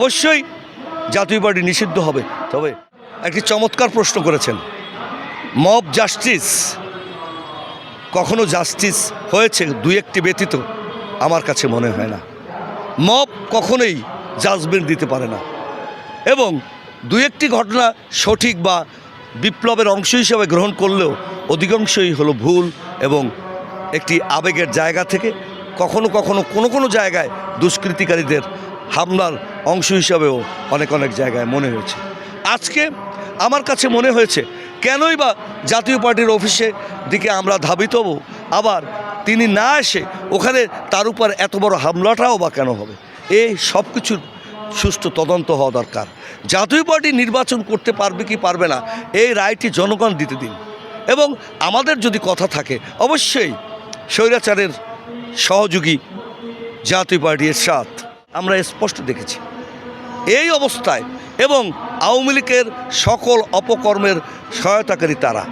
অবশ্যই জাতীয় পার্টি নিষিদ্ধ হবে। তবে একটি চমৎকার প্রশ্ন করেছেন। মব জাস্টিস, কখনো জাস্টিস হয়েছে দুই একটি ব্যতীত? আমার কাছে মনে হয় না। মব কখনোই জাজমেন্ট দিতে পারে না। এবং দু একটি ঘটনা সঠিক বা বিপ্লবের অংশ হিসেবে গ্রহণ করলেও অধিকাংশই হলো ভুল এবং একটি আবেগের জায়গা থেকে কখনো কখনো কোনো কোনো জায়গায় দুষ্কৃতিকারীদের হামলার অংশ হিসাবেও অনেক অনেক জায়গায় মনে হয়েছে। আজকে আমার কাছে মনে হয়েছে, কেনই বা জাতীয় পার্টির অফিসে দিকে আমরা ধাবিত হব, আবার তিনি না এসে ওখানে তার উপর এত বড় হামলাটাও বা কেন হবে? এই সব কিছুর সুষ্ঠু তদন্ত হওয়া দরকার। জাতীয় পার্টি নির্বাচন করতে পারবে কি পারবে না, এই রায়টি জনগণ দিতে দিন। এবং আমাদের যদি কথা থাকে, অবশ্যই স্বৈরাচারের সহযোগী জাতীয় পার্টি এর সাথ। আমরা স্পষ্ট দেখেছি। এই অবস্থায় এবং আওয়ামী লীগের সকল অপকর্মের সহায়তাকারী তারা।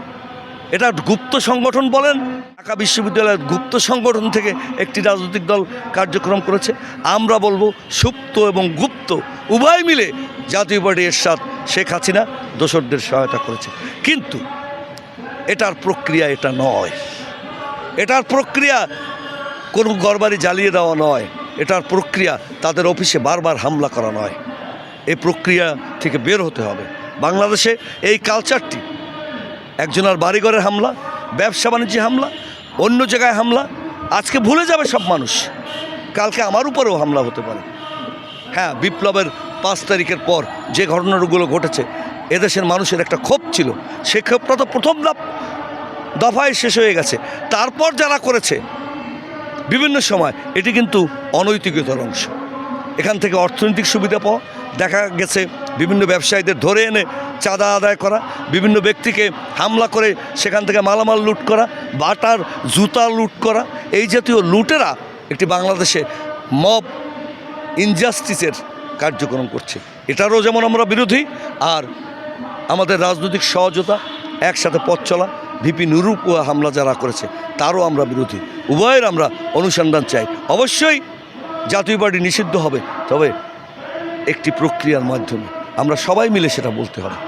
এটা গুপ্ত সংগঠন বলেন, ঢাকা বিশ্ববিদ্যালয়ের গুপ্ত সংগঠন থেকে একটি রাজনৈতিক দল কার্যক্রম করেছে। আমরা বলব সুপ্ত এবং গুপ্ত, উভয় মিলে জাতীয় পার্টি এরশাদ, শেখ হাসিনা দোসরদের সহায়তা করেছে। কিন্তু এটার প্রক্রিয়া এটা নয়। এটার প্রক্রিয়া কোনো গড়বাড়ি জ্বালিয়ে দেওয়া নয়। এটার প্রক্রিয়া তাদের অফিসে বারবার হামলা করা নয়। এই প্রক্রিয়া থেকে বের হতে হবে। বাংলাদেশে এই কালচারটি একজনের বাড়িঘরের হামলা, ব্যবসা বাণিজ্যে হামলা, অন্য জায়গায় হামলা, আজকে ভুলে যাবে সব মানুষ। কালকে আমার উপরেও হামলা হতে পারে। হ্যাঁ বিপ্লবের পাঁচ তারিখের পর যে ঘটনাগুলো ঘটেছে, এদেশের মানুষের একটা ক্ষোভ ছিল। সে ক্ষোভটা তো প্রথম দফ দফায় শেষ হয়ে গেছে। তারপর যারা করেছে বিভিন্ন সময় এটি কিন্তু অনৈতিকতার অংশ। এখান থেকে অর্থনৈতিক সুবিধা পাওয়া, দেখা গেছে বিভিন্ন ব্যবসায়ীদের ধরে এনে চাঁদা আদায় করা, বিভিন্ন ব্যক্তিকে হামলা করে সেখান থেকে মালামাল লুট করা, বাটার, জুতা লুট করা। এই জাতীয় লুটেরা একটি বাংলাদেশে মব ইনজাস্টিসের কার্যক্রম করছে। এটারও যেমন আমরা বিরোধী, আর আমাদের রাজনৈতিক সহজতা একসাথে পথ চলা, ভিপি নুরুপুয়া হামলা যারা করেছে, তারও আমরা বিরোধী। উভয়ের আমরা অনুসন্ধান চাই। অবশ্যই জাতীয় পার্টি নিষিদ্ধ হবে, তবে একটি প্রক্রিয়ার মাধ্যমে। আমরা সবাই মিলে সেটা বলতে হবে।